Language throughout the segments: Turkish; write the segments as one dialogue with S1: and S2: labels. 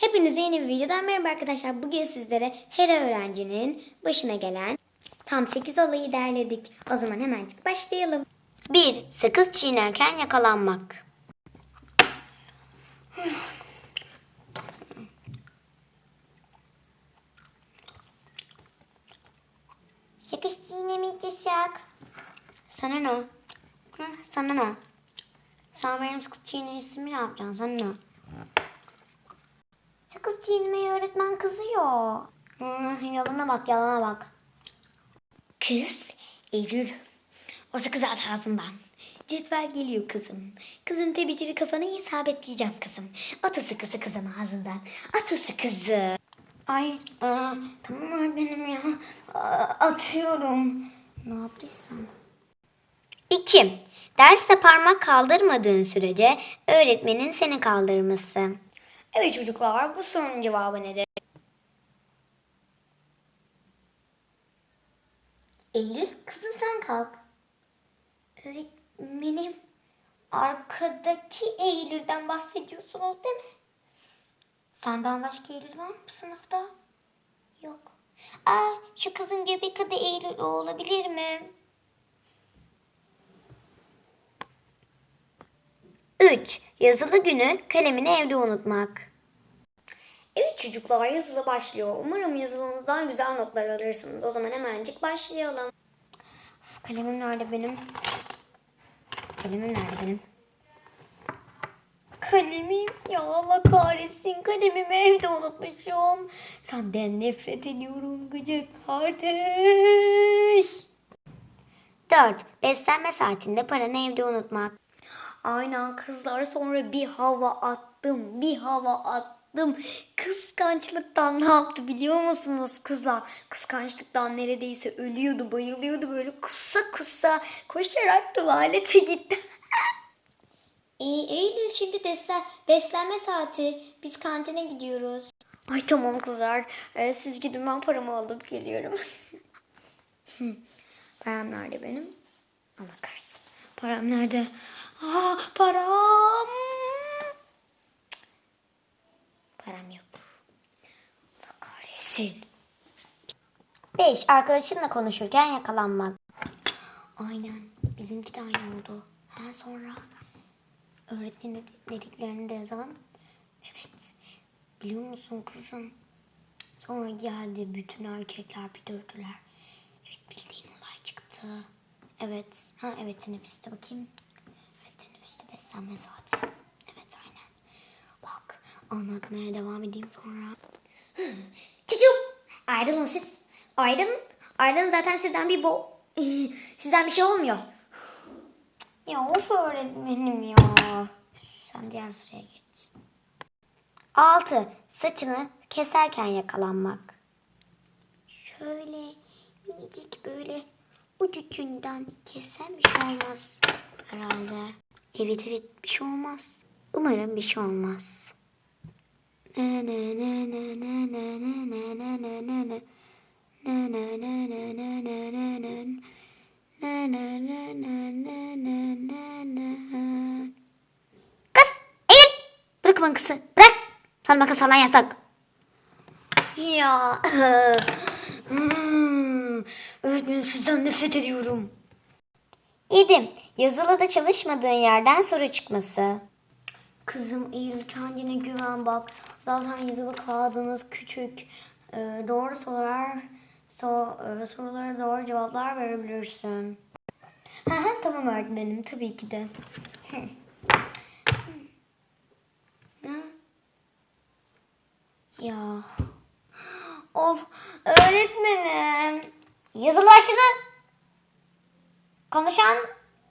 S1: Hepinize yeni bir videodan merhaba arkadaşlar. Bugün sizlere her öğrencinin başına gelen tam 8 olayı derledik. O zaman hemencik başlayalım. 1. Sakız çiğnerken yakalanmak. Sakız çiğnemek yasak. Sana ne? Hı, sana ne? Sen benim sakız çiğnemişimi ne yapacaksın? Sana ne? Sakız çiğnemeyi öğretmen kızıyor. Hı, yalana bak yalana bak. Kız Eylül. O sakızı at ağzından. Cetvel geliyor kızım. Kızın tebiciri kafana isabetleyeceğim kızım. At o sakızı kızın ağzından. At o sakızı. Ay aa, tamam öğretmenim ya. Aa, atıyorum. Ne yaptıysam. 2. Derste parmak kaldırmadığın sürece öğretmenin seni kaldırması. Evet çocuklar bu sorunun cevabı nedir? Eylül kızım sen kalk. Öğretmenim arkadaki Eylül'den bahsediyorsunuz değil mi? Senden başka Eylül var mı sınıfta? Yok. Aa şu kızın göbek adı Eylül o olabilir mi? 3. Yazılı günü kalemini evde unutmak. Evet çocuklar yazılı başlıyor. Umarım yazılınızdan güzel notlar alırsınız. O zaman hemencik başlayalım. Uf, Kalemim nerede benim? Kalemim nerede benim? Kalemim ya Allah kahretsin kalemimi evde unutmuşum. Senden nefret ediyorum gıcık kardeş. 4. Beslenme saatinde paranı evde unutmak. Aynen kızlar sonra bir hava attım, bir hava attım. Kıskançlıktan ne yaptı biliyor musunuz kızlar? Kıskançlıktan neredeyse ölüyordu, bayılıyordu böyle kusa kusa koşarak tuvalete gitti. e, Eylül şimdi deslen, beslenme saati. Biz kantine gidiyoruz. Ay tamam kızlar. Ee, siz gidin ben paramı alıp geliyorum. Param nerede benim? Allah kahretsin. Param nerede? Aa, param. Param yok. Allah kahretsin. 5. Arkadaşınla konuşurken yakalanmak. Aynen. Bizimki de aynı oldu. Ha sonra öğretmenin dediklerini de yazalım. Evet. Biliyor musun kızım? Sonra geldi bütün erkekler bir dövdüler. Evet bildiğin olay çıktı. Evet. Ha evet teneffüste bakayım. Teneffüste beslenme saati. Evet aynen. Bak anlatmaya devam edeyim sonra. Çocuğum ayrılın siz. Ayrılın. Ayrılın zaten sizden bir bo... Sizden bir şey olmuyor. Ya of öğretmenim ya. Sen diğer sıraya geç. 6. Saçını keserken yakalanmak. Şöyle minicik böyle ucucundan kessem bir şey olmaz herhalde. Evet evet bir şey olmaz. Umarım bir şey olmaz. Ne ne. Kız! Eğil! Bırak bana kızı. Bırak! Sana makas falan yasak. Ya. Hmm. Öğretmenim sizden nefret ediyorum. 7. Yazılıda çalışmadığın yerden soru çıkması. Kızım Eylül kendine güven bak. Zaten yazılı kağıdınız küçük. Ee, doğru sorular so, e, sorulara doğru cevaplar verebilirsin. Hı hı, tamam öğretmenim tabii ki de. Ya. Of öğretmenim. Yazılı başladı. Konuşan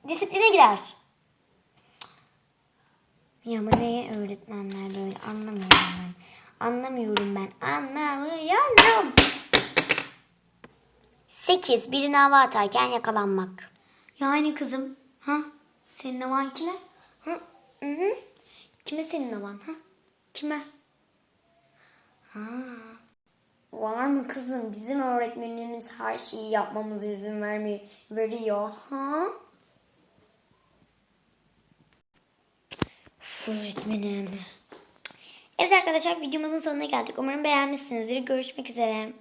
S1: disipline gider. Ya bu neye öğretmenler böyle anlamıyorum ben. Anlamıyorum ben. Anlamıyorum. 8. Birini hava atarken yakalanmak. Yani kızım. Ha? Senin havan kime? Ha? Hı hı. Kime senin havan? Ha? Kime? Ha. Var mı kızım? Bizim öğretmenimiz her şeyi yapmamıza izin vermiyor, veriyor. Ha? Öğretmenim. Evet arkadaşlar videomuzun sonuna geldik. Umarım beğenmişsinizdir. Görüşmek üzere.